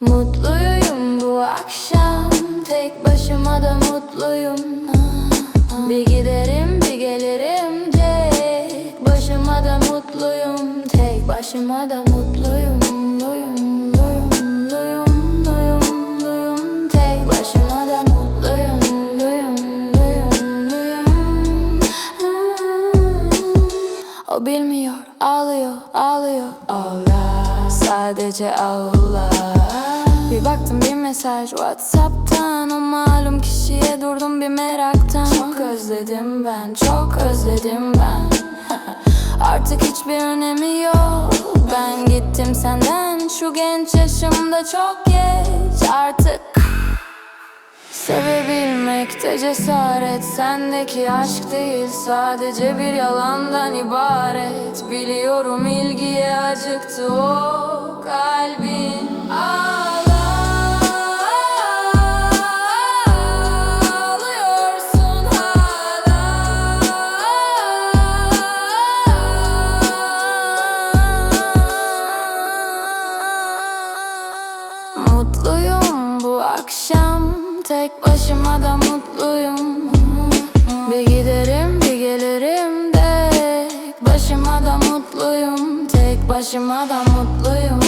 Mutluyum bu akşam Tek başıma da mutluyum. Bir giderim bir gelirim Tek başıma da mutluyum. Tek başıma da mutluyum O bilmiyor, ağlıyor, ağlıyor. Ağlar, sadece ağlar Bir baktım bir mesaj Whatsapp'tan. O malum kişiye durdum bir meraktan. Çok özledim ben, çok özledim ben. Artık hiçbir önemi yok. Ben gittim senden Şu genç yaşımda çok geç. Artık Sevebilmekte cesaret Sendeki aşk değil sadece bir yalandan ibaret. Biliyorum ilgiye acıktı o kalbin. Hala. Mutluyum bu akşam Tek başıma da mutluyum. Bir giderim bir gelirim de Başıma da mutluyum. Tek başıma da mutluyum